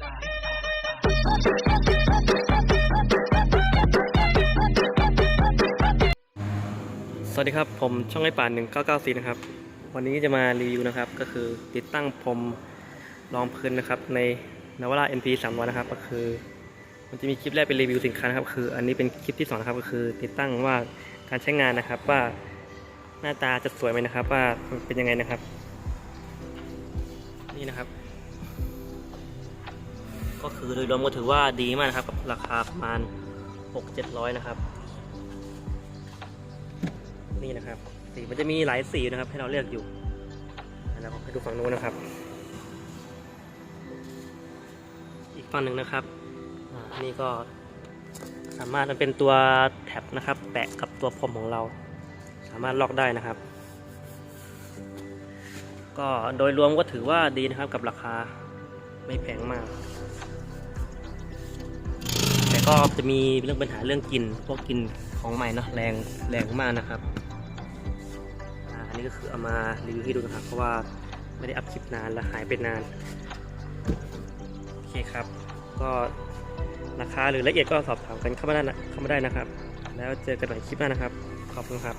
สวัสดีครับ ผมช่องไอป่าน1994 นะครับ วันนี้จะมารีวิวนะครับ ก็คือติดตั้งพรมรองพื้นนะครับ ในนวาร่า NP 300 นะครับ ก็คือ มันจะมีคลิปแรกเป็นรีวิวสินค้านะครับ คือ อันนี้เป็นคลิปที่สองนะครับ ก็คือ ติดตั้งว่าการใช้งานนะครับ ว่าหน้าตาจะสวยไหมนะครับ ว่าเป็นยังไงนะครับ นี่นะครับ ก็คือโดยรวมก็ถือว่าดีมากนะครับกับราคาประมาณ 6-700 นะครับ นี่นะครับ สีมันจะมีหลายสีนะครับ ให้เราเลือกอยู่แล้วผมให้ดูฝั่งนู้นนะครับ อีกฝั่งหนึ่งนะครับนนี้ก็สามารถมันเป็นตัวแท็บนะครับ แปะกับตัวพรมของเรา สามารถล็อกได้นะครับ ก็โดยรวมก็ถือว่าดีนะครับกับราคา ไม่แพงมาก แต่ก็จะมีเรื่องปัญหาเรื่องกลิ่นพวกกลิ่นของใหม่เนาะแรงแรงมากนะครับอันนี้ก็คือเอามารีวิวให้ดูนะครับ เพราะว่าไม่ได้อัพคลิปนานและหายไปนาน โอเคครับ ก็ราคาหรือละเอียดก็สอบถามกันเข้ามาได้นะเข้ามาได้นะครับ แล้วเจอกันใหม่คลิปหน้านะครับ ขอบคุณครับ